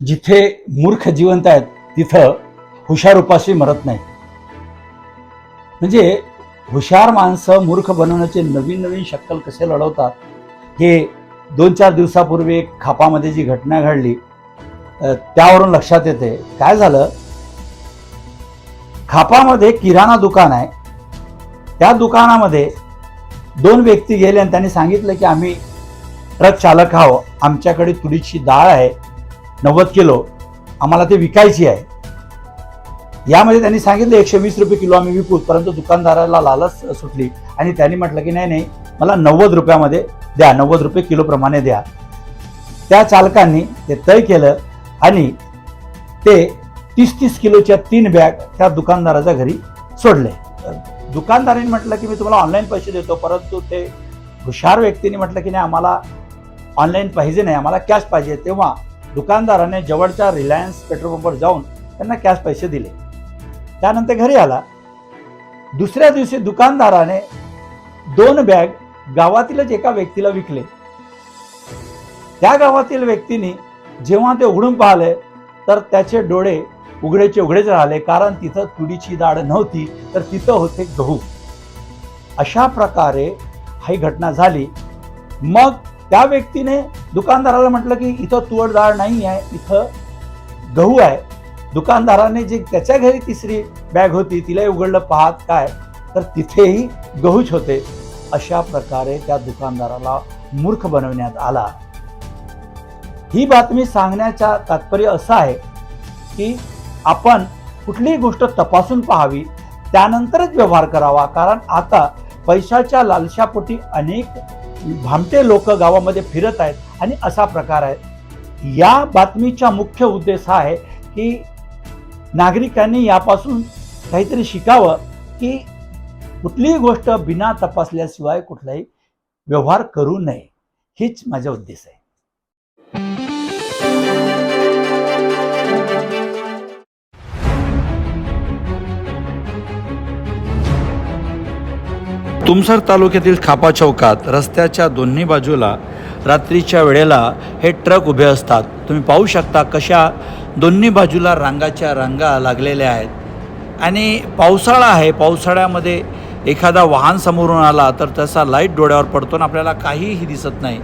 जिथे मूर्ख जिवंत आहेत तिथं हुशार उपाशी मरत नाही म्हणजे हुशार माणसं मूर्ख बनवण्याचे नवीन नवीन शक्कल कसे लढवतात हे दोन चार दिवसापूर्वी एक खापामध्ये जी घटना घडली त्यावरून लक्षात येते. काय झालं? खापामध्ये किराणा दुकान आहे. त्या दुकानामध्ये दोन व्यक्ती गेले आणि त्यांनी सांगितलं की आम्ही ट्रक चालक आहो आमच्याकडे तुरीची डाळ आहे. नव्वद किलो आम्हाला ते विकायची आहे. यामध्ये त्यांनी सांगितलं एकशे वीस रुपये किलो आम्ही विकू परंतु दुकानदाराला लालच सुटली. आणि त्यांनी म्हटलं की नाही नाही मला नव्वद रुपयामध्ये द्या नव्वद रुपये किलोप्रमाणे द्या. त्या चालकांनी ते तय केलं आणि ते तीस तीस किलोच्या तीन बॅग त्या दुकानदाराच्या घरी सोडले. दुकानदाराने म्हटलं की मी तुम्हाला ऑनलाईन पैसे देतो. परंतु ते हुशार व्यक्तीने म्हटलं की नाही आम्हाला ऑनलाईन पाहिजे नाही आम्हाला कॅश पाहिजे. तेव्हा दुकानदाराने जवळच्या रिलायन्स पेट्रोल पंपवर जाऊन त्यांना कॅश पैसे दिले. त्यानंतर घरी आला. दुसऱ्या दिवशी दुकानदाराने दोन बॅग गावातीलच एका व्यक्तीला विकले. त्या गावातील व्यक्तीने जेव्हा ते उघडून पाहिले तर त्याचे डोळे उघडेचे उघडेच राहिले कारण तिथं तुरीची डाळ नव्हती तर तिथं होते गहू. अशा प्रकारे ही घटना झाली. मग त्या व्यक्तीने दुकानदाराला म्हटलं की इथं तुवड डाळ नाही आहे इथं गहू आहे. दुकानदाराने जे त्याच्या घरी तिसरी बॅग होती तिलाही उघडलं पाहत काय? तर तिथेही गहूच होते. अशा प्रकारे त्या दुकानदाराला मूर्ख बनवण्यात आला. ही बातमी सांगण्याचा तात्पर्य असं आहे की आपण कुठलीही गोष्ट तपासून पाहावी त्यानंतरच व्यवहार करावा. कारण आता पैशाच्या लालशापोटी अनेक भामटे लोक गावामध्ये फिरत आहेत आणि असा प्रकार आहे. या बातमीचा मुख्य उद्देश हा आहे की नागरिकांनी यापासून काहीतरी शिकावं की कुठलीही गोष्ट बिना तपासल्याशिवाय कुठलाही व्यवहार करू नये. हीच माझा उद्देश आहे. तुमसर तालुक्यातील खापा चौकात रस्त्याच्या दोन्ही बाजूला रात्रीच्या वेळेला हे ट्रक उभे असतात. तुम्ही पाहू शकता कशा दोन्ही बाजूला रांगाच्या रांगा लागलेल्या आहेत. आणि पावसाळा आहे. पावसाळ्यामध्ये एखादा वाहन समोरून आला तर त्याचा लाइट डोळ्यावर पडतो आणि आपल्याला काहीही दिसत नाही.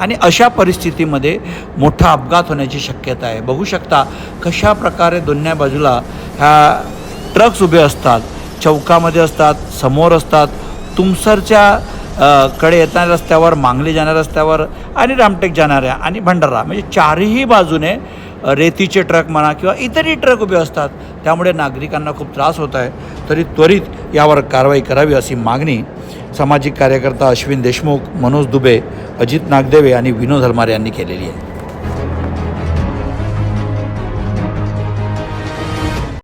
आणि अशा परिस्थितीमध्ये मोठा अपघात होण्याची शक्यता आहे. बघू शकता कशा प्रकारे दोन्ही बाजूला ह्या ट्रक्स उभे असतात. चौकामध्ये असतात समोर असतात तुमसरच्या कडे येणाऱ्या रस्त्यावर मांगली जाणाऱ्या रस्त्यावर आणि रामटेक जाणाऱ्या आणि भंडारा म्हणजे चारही बाजूने रेतीचे ट्रक म्हणा किंवा इतरही ट्रक उभे असतात त्यामुळे नागरिकांना खूप त्रास होत आहे. तरी त्वरित यावर कारवाई करावी अशी मागणी सामाजिक कार्यकर्ता अश्विन देशमुख मनोज दुबे अजित नागदेवे आणि विनोद हलमारे यांनी केलेली आहे.